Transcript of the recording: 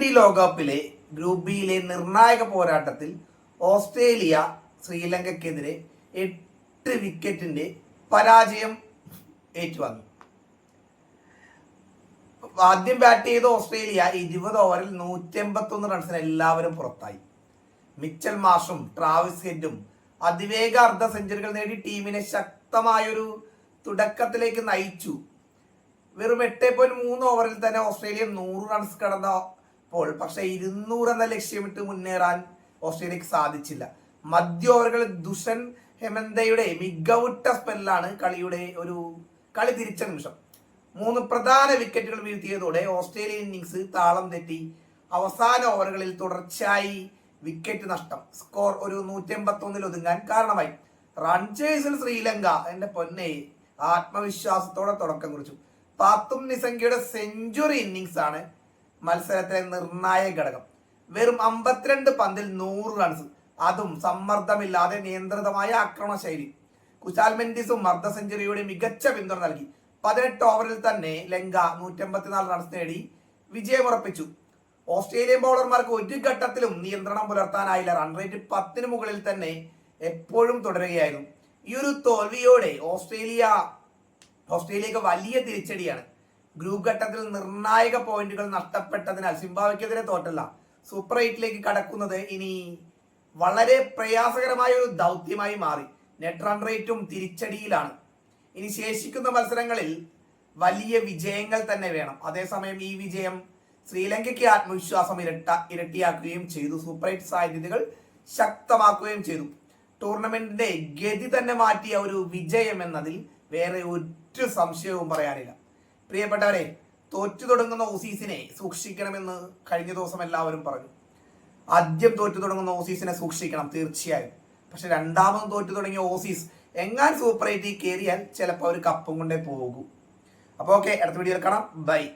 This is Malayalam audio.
ട്വന്റി ലോകകപ്പിലെ ഗ്രൂപ്പ് ബിയിലെ നിർണായക പോരാട്ടത്തിൽ ഓസ്ട്രേലിയ ശ്രീലങ്കയ്ക്കെതിരെ എട്ട് വിക്കറ്റിന്റെ പരാജയം ഏറ്റുവാങ്ങി. ആദ്യം ബാറ്റ് ചെയ്ത ഓസ്ട്രേലിയ ഇരുപത് ഓവറിൽ നൂറ്റി എൺപത്തി ഒന്ന് റൺസിന് എല്ലാവരും പുറത്തായി. മിച്ചൽ മാഷും ട്രാവിസ് ഹെഡും അതിവേഗ അർദ്ധ സെഞ്ചുറികൾ നേടി ടീമിനെ ശക്തമായൊരു തുടക്കത്തിലേക്ക് നയിച്ചു. വെറും എട്ട് പോയിന്റ് മൂന്ന് ഓവറിൽ തന്നെ ഓസ്ട്രേലിയ നൂറ് റൺസ് കടന്നപ്പോൾ പക്ഷെ ഇരുന്നൂറ് എന്ന ലക്ഷ്യമിട്ട് മുന്നേറാൻ ഓസ്ട്രേലിയക്ക് സാധിച്ചില്ല. മധ്യ ദുഷൻ ഹെമന്തയുടെ മികവുറ്റ സ്പെല്ലാണ് കളിയുടെ ഒരു കളി തിരിച്ച നിമിഷം. മൂന്ന് പ്രധാന വിക്കറ്റുകൾ വീഴ്ത്തിയതോടെ ഓസ്ട്രേലിയൻ ഇന്നിങ്സ് താളം തെറ്റി അവസാന ഓവറുകളിൽ തുടർച്ചയായി വിക്കറ്റ് നഷ്ടം. സ്കോർ ഒരു നൂറ്റി എൺപത്തി ഒതുങ്ങാൻ കാരണമായി. റൺ ശ്രീലങ്ക എന്റെ പൊന്നെ ആത്മവിശ്വാസത്തോടെ തുടക്കം കുറിച്ചു. പാത്തും നിസംഖ്യയുടെ സെഞ്ചുറി ഇന്നിങ്സ് ആണ് മത്സരത്തിലെ നിർണായക ഘടകം. വെറും അമ്പത്തിരണ്ട് പന്തിൽ നൂറ് റൺസ് അതും സമ്മർദ്ദമില്ലാതെ നിയന്ത്രിതമായ ആക്രമണ ശൈലി. കുശാൽ മെൻഡിസും മർദ്ദ സെഞ്ചുറിയുടെ മികച്ച പിന്തുണ നൽകി. പതിനെട്ട് ഓവറിൽ തന്നെ ലങ്ക നൂറ്റമ്പത്തിനാല് റൺസ് നേടി വിജയമുറപ്പിച്ചു. ഓസ്ട്രേലിയൻ ബൗളർമാർക്ക് ഒരു ഘട്ടത്തിലും നിയന്ത്രണം പുലർത്താനായില്ല. റൺ റേറ്റ് പത്തിന് മുകളിൽ തന്നെ എപ്പോഴും തുടരുകയായിരുന്നു. ഈ ഒരു തോൽവിയോടെ ഓസ്ട്രേലിയ ഓസ്ട്രേലിയക്ക് വലിയ തിരിച്ചടിയാണ്. ഗ്രൂപ്പ് ഘട്ടത്തിൽ നിർണായക പോയിന്റുകൾ നഷ്ടപ്പെട്ടതിനാൽ സിംബാബ്വെക്കെതിരെ തോറ്റല്ല. സൂപ്പർ എയ്റ്റിലേക്ക് കടക്കുന്നത് ഇനി വളരെ പ്രയാസകരമായ ഒരു ദൗത്യമായി മാറി. നെറ്റ് റൺ റേറ്റും തിരിച്ചടിയിലാണ്. ഇനി ശേഷിക്കുന്ന മത്സരങ്ങളിൽ വലിയ വിജയങ്ങൾ തന്നെ വേണം. അതേസമയം ഈ വിജയം ശ്രീലങ്കയ്ക്ക് ആത്മവിശ്വാസം ഇരട്ട ഇരട്ടിയാക്കുകയും ചെയ്തു. സൂപ്പർ എയ്റ്റ് സാധ്യതകൾ ശക്തമാക്കുകയും ചെയ്തു. ടൂർണമെന്റിന്റെ ഗതി തന്നെ മാറ്റിയ ഒരു വിജയം എന്നതിൽ വേറെ ഒരു സംശയവും പറയാനില്ല. പ്രിയപ്പെട്ടവരെ തോറ്റു തുടങ്ങുന്ന ഓസീസിനെ സൂക്ഷിക്കണമെന്ന് കഴിഞ്ഞ ദിവസം എല്ലാവരും പറഞ്ഞു. ആദ്യം തോറ്റു തുടങ്ങുന്ന ഓസീസിനെ സൂക്ഷിക്കണം തീർച്ചയായും. പക്ഷെ രണ്ടാമതും തോറ്റു തുടങ്ങിയ ഓസീസ് എങ്ങാൻ സൂപ്പർ എയ്റ്റിൽ കയറിയാൽ ചിലപ്പോൾ അവർ കപ്പും കൊണ്ടേ പോകും. അപ്പോൾ ഓക്കെ അടുത്ത വീഡിയോയിൽ കാണാം. ബൈ.